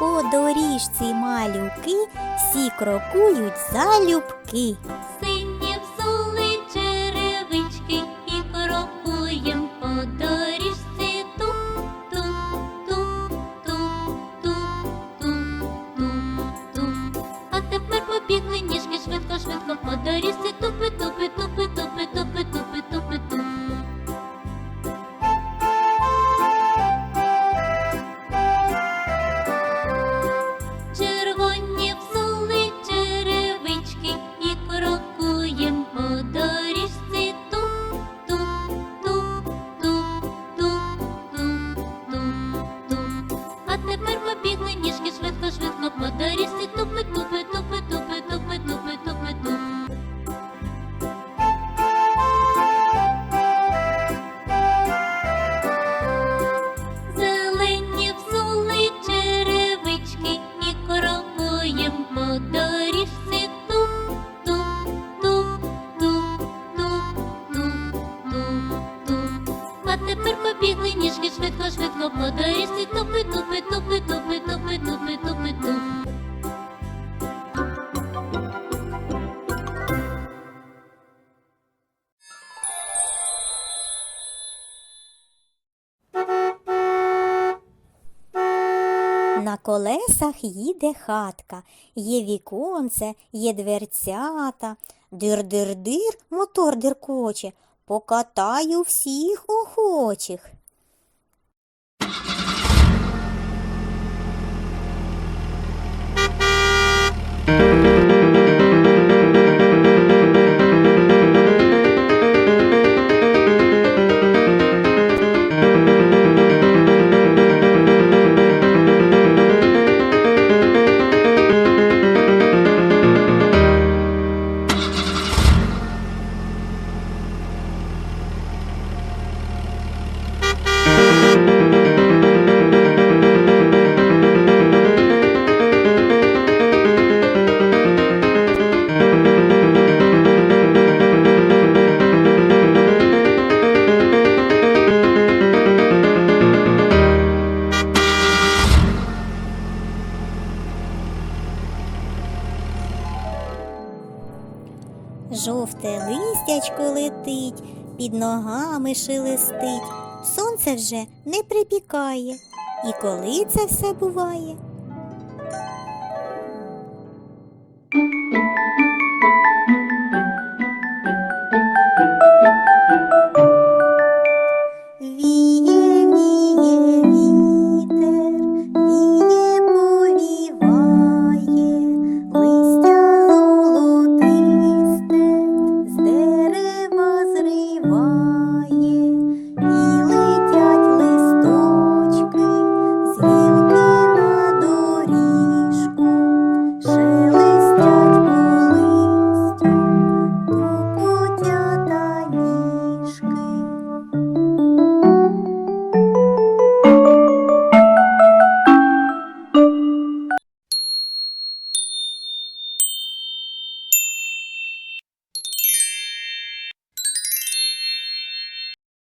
По доріжці малюки всі крокують залюбки. Туп туп туп. А тепер побігли ніжки швидко, швидко по доріжці тупи, тупи, тупи, тупи, тупи, тупи, тупи, туп. На колесах їде хатка, є віконце, є дверцята. Дир-дир-дир, мотор диркоче, покатаю всіх охочих. Жовте листячко летить, під ногами шелестить, сонце вже не припікає. І коли це все буває?